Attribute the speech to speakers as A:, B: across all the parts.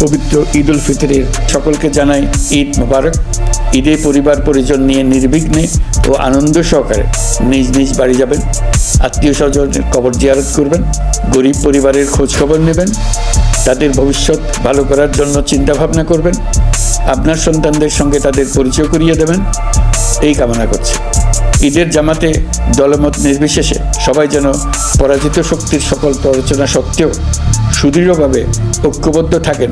A: পবিত্র ঈদ উল ফিতরের সকলকে জানাই ঈদ মোবারক। ঈদে পরিবার পরিজন নিয়ে নির্বিঘ্নে ও আনন্দ সহকারে নিজ নিজ বাড়ি যাবেন। আত্মীয় স্বজনের কবর জিয়ারত করবেন। গরিব পরিবারের খোঁজ খবর নেবেন। তাদের ভবিষ্যৎ ভালো করার জন্য চিন্তা ভাবনা করবেন। আপনার সন্তানদের সঙ্গে তাদের পরিচয় করিয়ে দেবেন। এই কামনা করছি। ঈদের জামাতে দলমত নির্বিশেষে সবাই যেন পরাজিত শক্তির সকল প্ররোচনা সত্ত্বেও সুদৃঢ়ভাবে ঐক্যবদ্ধ থাকেন,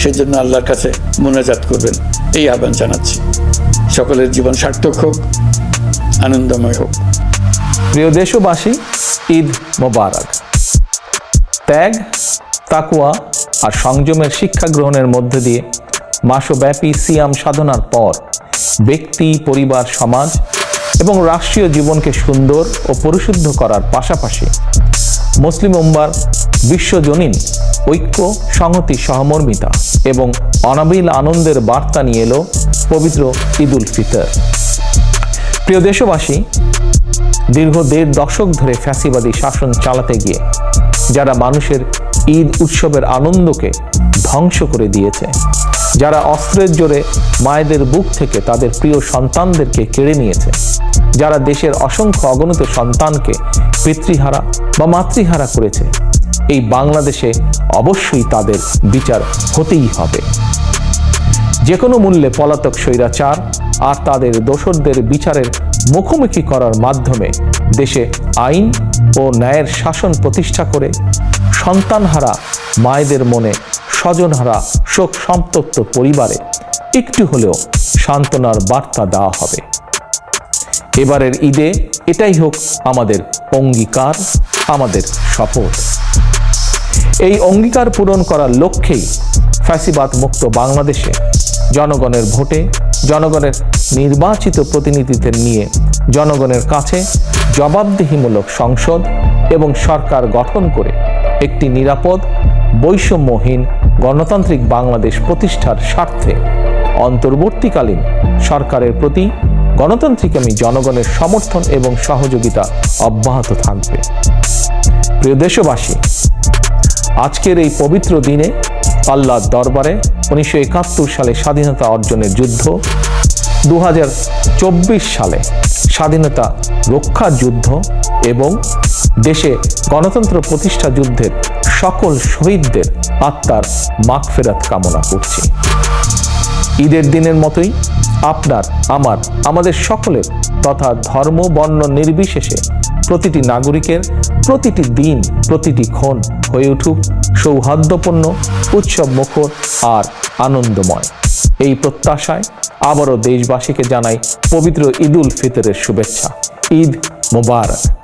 A: সেজন্য আল্লাহর কাছে মোনাজাত করবেন। এই আহ্বান জানাচ্ছি। সকলের জীবন সার্থক হোক, আনন্দময় হোক।
B: প্রিয় দেশবাসী, ঈদ মোবারক। ত্যাগ তাকুয়া আর সংযমের শিক্ষা গ্রহণের মধ্যে দিয়ে মাসব্যাপী সিয়াম সাধনার পর ব্যক্তি, পরিবার, সমাজ এবং রাষ্ট্রীয় জীবনকে সুন্দর ও পরিশুদ্ধ করার পাশাপাশি মুসলিম উম্মার বিশ্বজনীন, ঐক্য, সংহতি সহমর্মিতা এবং অনাবিল আনন্দের বার্তা নিয়ে এলো পবিত্র ঈদুল ফিতর। প্রিয় দেশবাসী, দীর্ঘ দেড় দশক ধরে ফ্যাসিবাদী শাসন চালাতে গিয়ে, যারা মানুষের ঈদ উৎসবের আনন্দকে ধ্বংস করে দিয়েছে, যারা অস্ত্রের জোরে মায়েদের বুক থেকে তাদের প্রিয় সন্তানদেরকে কেড়ে নিয়েছে, যারা দেশের অসংখ্য অগণিত সন্তানকে পিতৃহারা বা মাতৃহারা করেছে এই বাংলাদেশে অবশ্যই তাদের বিচার হতেই হবে। যে কোনো মূল্যে পলাতক স্বৈরাচার আর তাদের দোসরদের বিচারের মুখোমুখি করার মাধ্যমে দেশে আইন ও ন্যায়ের শাসন প্রতিষ্ঠা করে সন্তানহারা মায়েদের মনে স্বজনহারা শোক সন্তপ্ত পরিবারে একটু হলেও সান্ত্বনার বার্তা দেওয়া হবে। এবারের ঈদে এটাই হোক আমাদের অঙ্গীকার, আমাদের শপথ। এই অঙ্গীকার পূরণ করার লক্ষ্যেই ফ্যাসিবাদ মুক্ত বাংলাদেশে জনগণের ভোটে, জনগণের নির্বাচিত প্রতিনিধিদের নিয়ে, জনগণের কাছে জবাবদিহিমূলক সংসদ এবং সরকার গঠন করে একটি নিরাপদ, বৈষম্যহীন গণতান্ত্রিক বাংলাদেশ প্রতিষ্ঠার স্বার্থে অন্তর্বর্তীকালীন সরকারের প্রতি গণতান্ত্রিকামী জনগণের সমর্থন এবং সহযোগিতা অব্যাহত থাকবে। প্রিয় দেশবাসী আজকের এই পবিত্র দিনে আল্লাহর দরবারে উনিশশো একাত্তর সালে স্বাধীনতা অর্জনের যুদ্ধ দু হাজার চব্বিশ সালে স্বাধীনতা রক্ষার যুদ্ধ এবং দেশে গণতন্ত্র প্রতিষ্ঠা যুদ্ধের সকল শহীদদের আত্মার মাগফেরাত কামনা করছি। ঈদের দিনের মতোই আপনার, আমার, আমাদের সকলের তথা ধর্ম, বর্ণ নির্বিশেষে প্রতিটি নাগরিকের প্রতিটি দিন, প্রতিটি ক্ষণ হয়ে উঠুক সৌহার্দ্যপূর্ণ, উৎসব মুখর আর আনন্দময়। এই প্রত্যাশায় আবারও দেশবাসীকে জানাই পবিত্র ঈদুল ফিতরের শুভেচ্ছা। ঈদ মোবারক।